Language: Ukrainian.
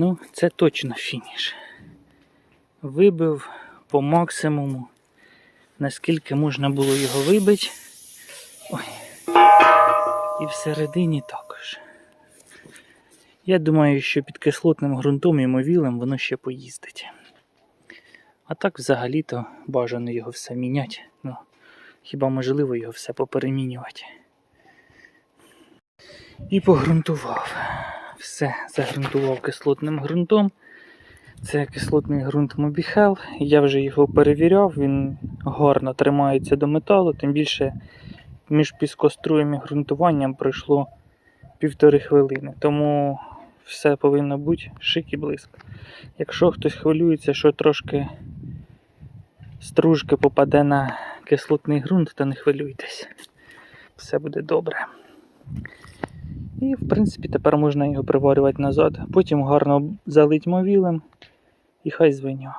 Ну, це точно фініш. Вибив по максимуму, наскільки можна було його вибити. Ой. І всередині також. Я думаю, що під кислотним ґрунтом і мовілем воно ще поїздить. А так взагалі-то бажано його все міняти. Ну, хіба можливо його все поперемінювати. І погрунтував. Все загрунтував кислотним ґрунтом. Це кислотний ґрунт Мобіхел. Я вже його перевіряв, він гарно тримається до металу, тим більше між піскоструєм і ґрунтуванням пройшло півтори хвилини. Тому все повинно бути шик і близько. Якщо хтось хвилюється, що трошки стружки попаде на кислотний ґрунт, то не хвилюйтесь. Все буде добре. І, в принципі, тепер можна його приварювати назад. Потім гарно залить мовілем і хай звеня.